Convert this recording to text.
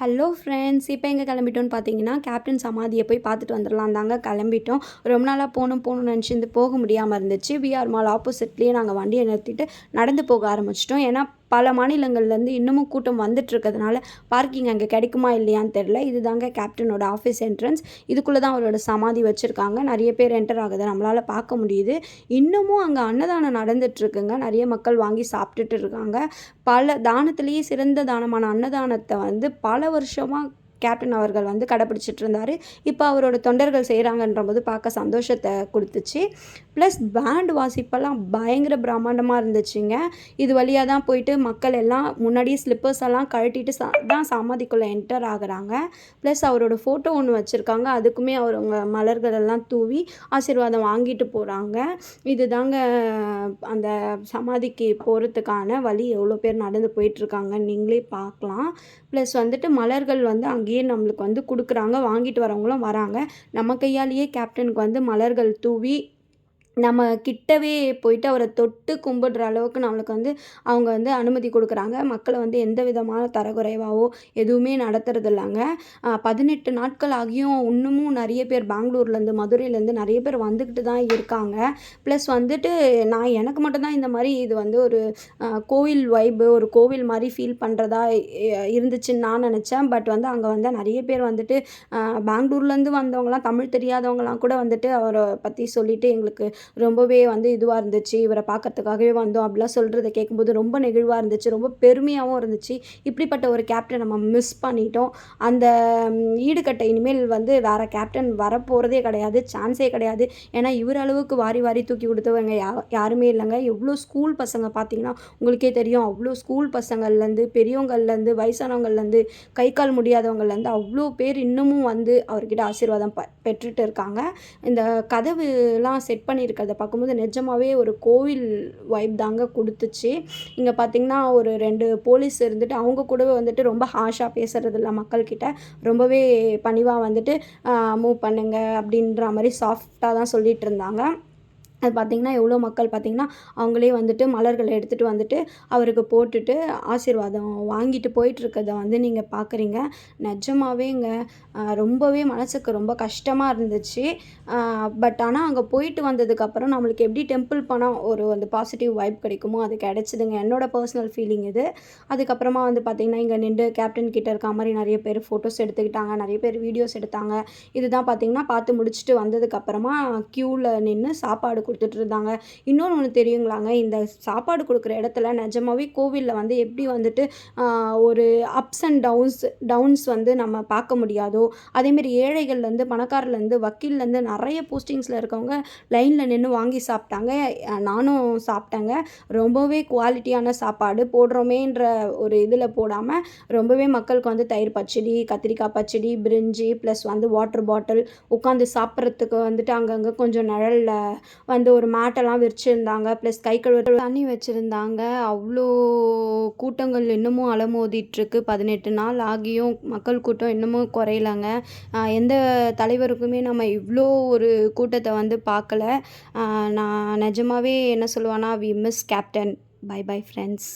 Hello friends இப்போ எங்கே கிளம்பிட்டோம்னு பார்த்தீங்கன்னா கேப்டன் சமாதியை போய் பார்த்துட்டு வந்துடலாம் தாங்க கிளம்பிட்டோம். ரொம்ப நாளாக போகணும் போகணும்னு நினச்சிருந்து போக முடியாமல் இருந்துச்சு. விஆர் மால் ஆப்போசிட்லேயே நாங்கள் வண்டியை நிறுத்திட்டு நடந்து போக ஆரம்பிச்சிட்டோம். ஏன்னா பல மாநிலங்கள்லேருந்து இன்னமும் கூட்டம் வந்துட்டு இருக்கிறதுனால பார்க்கிங் அங்கே கிடைக்குமா இல்லையான்னு தெரில இது தாங்க கேப்டனோட ஆஃபீஸ் என்ட்ரன்ஸ் இதுக்குள்ளே தான் அவரோட சமாதி வச்சுருக்காங்க. நிறைய பேர் என்டர் ஆகுது நம்மளால் பார்க்க முடியுது. இன்னமும் அங்கே அன்னதானம் நடந்துட்டுருக்குங்க. நிறைய மக்கள் வாங்கி சாப்பிட்டுட்டு இருக்காங்க. பல தானத்திலேயே சிறந்த தானமான அன்னதானத்தை வந்து பல வருஷமாக கேப்டன் அவர்கள் வந்து கடைப்பிடிச்சிட்டு இருந்தார் இப்போ அவரோட தொண்டர்கள் செய்கிறாங்கன்ற போது பார்க்க சந்தோஷத்தை கொடுத்துச்சு. ப்ளஸ் பேண்ட் வாசிப்பெல்லாம் பயங்கர பிரம்மாண்டமாக இருந்துச்சுங்க. இது வழியாக தான் போயிட்டு மக்கள் எல்லாம் முன்னாடியே ஸ்லிப்பர்ஸ் எல்லாம் கழட்டிட்டு தான் சமாதிக்குள்ளே என்டர் ஆகுறாங்க. ப்ளஸ் அவரோட ஃபோட்டோ ஒன்று வச்சுருக்காங்க. அதுக்குமே அவங்க மலர்கள் எல்லாம் தூவி ஆசீர்வாதம் வாங்கிட்டு போகிறாங்க இது தாங்க அந்த சமாதிக்கு போகிறதுக்கான வழி எவ்வளோ பேர் நடந்து போயிட்டுருக்காங்க நீங்களே பார்க்கலாம். ப்ளஸ் வந்துட்டு மலர்கள் வந்து அங்கே அங்கேயே நம்மளுக்கு வந்து கொடுக்குறாங்க வாங்கிட்டு வரவங்களும் வராங்க. நம்ம கையாலேயே கேப்டனுக்கு வந்து மலர்கள் தூவி நம்ம கிட்டவே போயிட்டு அவரை தொட்டு கும்பிடுற அளவுக்கு நம்மளுக்கு வந்து அவங்க வந்து அனுமதி கொடுக்குறாங்க. மக்களை வந்து எந்த விதமான தரக்குறைவாவோ எதுவுமே நடத்துறது இல்லைங்க பதினெட்டு நாட்கள் ஆகியும் இன்னமும் நிறைய பேர் பெங்களூர்லேருந்து மதுரையிலேருந்து நிறைய பேர் வந்துக்கிட்டு தான் இருக்காங்க. ப்ளஸ் வந்துட்டு நான் எனக்கு மட்டும்தான் இந்த மாதிரி இது வந்து ஒரு கோவில் வைப்பு ஒரு கோவில் மாதிரி ஃபீல் பண்ணுறதா இருந்துச்சுன்னு நான் நினச்சேன். பட் வந்து அங்கே வந்து நிறைய பேர் வந்துட்டு பெங்களூர்லேருந்து வந்தவங்களாம் தமிழ் தெரியாதவங்களாம் கூட வந்துட்டு அவரை பற்றி சொல்லிவிட்டு எங்களுக்கு ரொம்பவே வந்து இதுவாக இருந்துச்சு. இவரை பார்க்கறதுக்காகவே வந்தோம் அப்படிலாம் சொல்கிறத கேட்கும்போது ரொம்ப நெகிழ்வாக இருந்துச்சு. ரொம்ப பெருமையாகவும் இருந்துச்சு. இப்படிப்பட்ட ஒரு கேப்டன் நம்ம மிஸ் பண்ணிட்டோம். அந்த ஈடுகட்டை இனிமேல் வந்து வேறு கேப்டன் வரப்போகிறதே கிடையாது. சான்ஸே கிடையாது. ஏன்னா இவர் அளவுக்கு வாரி வாரி தூக்கி கொடுத்தவங்க யா யாருமே இல்லைங்க. எவ்வளோ ஸ்கூல் பசங்க பார்த்தீங்கன்னா உங்களுக்கே தெரியும். அவ்வளோ ஸ்கூல் பசங்கள்லேருந்து பெரியவங்கள்லேருந்து வயசானவங்கள்லேருந்து கை கால் முடியாதவங்கள்லேருந்து அவ்வளோ பேர் இன்னமும் வந்து அவர்கிட்ட ஆசீர்வாதம் ப பெற்றுட்டு இருக்காங்க. இந்த கதவுலாம் செட் பண்ணி இருக்கிறத பார்க்கும்போது நிஜமாகவே ஒரு கோவில் வைப் தாங்க கொடுத்துச்சு. இங்கே பார்த்திங்கன்னா ஒரு ரெண்டு போலீஸ் இருந்துட்டு அவங்க கூடவே வந்துட்டு ரொம்ப ஹாஷாக பேசுகிறது இல்லை மக்கள்கிட்ட. ரொம்பவே பணிவாக வந்துட்டு மூவ் பண்ணுங்க அப்படின்ற மாதிரி சாஃப்டாக தான் சொல்லிகிட்டு இருந்தாங்க. அது பார்த்திங்கன்னா எவ்வளோ மக்கள் பார்த்திங்கன்னா அவங்களே வந்துட்டு மலர்களை எடுத்துகிட்டு வந்துட்டு அவருக்கு போட்டுட்டு ஆசீர்வாதம் வாங்கிட்டு போயிட்டுருக்கத வந்து நீங்கள் பார்க்குறீங்க நிஜமாவேங்க ரொம்பவே மனசுக்கு ரொம்ப கஷ்டமாக இருந்துச்சு. பட் ஆனால் அங்கே போயிட்டு வந்ததுக்கப்புறம் நம்மளுக்கு எப்படி டெம்பிள் போனால் ஒரு வந்து பாசிட்டிவ் வைப் கிடைக்குமோ அது கிடச்சிதுங்க. என்னோடய பர்சனல் ஃபீலிங் இது. அதுக்கப்புறமா வந்து பார்த்திங்கன்னா இங்கே நின்று கேப்டன் கிட்ட இருக்க மாதிரி நிறைய பேர் ஃபோட்டோஸ் எடுத்துக்கிட்டாங்க. நிறைய பேர் வீடியோஸ் எடுத்தாங்க. இதுதான் பார்த்திங்கன்னா பார்த்து முடிச்சுட்டு வந்ததுக்கப்புறமா க்யூவில் நின்று சாப்பாடு கொடுத்துட்டு இருந்தாங்க இன்னொன்று ஒன்று தெரியுங்களாங்க? இந்த சாப்பாடு கொடுக்குற இடத்துல நிஜமாவே கோவிலில் வந்து எப்படி வந்துட்டு ஒரு அப்ஸ் அண்ட் டவுன்ஸ் டவுன்ஸ் வந்து நம்ம பார்க்க முடியாதோ அதேமாரி ஏழைகள்லேருந்து பணக்காரர்லேருந்து வக்கீல்லேருந்து நிறைய போஸ்டிங்ஸில் இருக்கவங்க லைனில் நின்று வாங்கி சாப்பிட்டாங்க. நானும் சாப்பிட்டேங்க. ரொம்பவே குவாலிட்டியான சாப்பாடு போடுறோமேன்ற ஒரு இதில் போடாமல் ரொம்பவே மக்களுக்கு வந்து தயிர் பச்சடி கத்திரிக்காய் பச்சடி பிரிஞ்சி ப்ளஸ் வந்து வாட்டர் பாட்டில் உட்காந்து சாப்பிட்றதுக்கு வந்துட்டு அங்கங்கே கொஞ்சம் நிழலில் வந்து வந்து ஒரு மேட்டெல்லாம் விரிச்சிருந்தாங்க. ப்ளஸ் கை கழுவ தண்ணி வச்சுருந்தாங்க. அவ்வளோ கூட்டங்கள் இன்னமும் அலமோதிட்டுருக்கு. பதினெட்டு நாள் ஆகியும் மக்கள் கூட்டம் இன்னமும் குறையலங்க. எந்த தலைவருக்குமே நம்ம இவ்வளோ ஒரு கூட்டத்தை வந்து பார்க்கல நான் நிஜமாவே என்ன சொல்லுவேன்னா we miss captain bye bye friends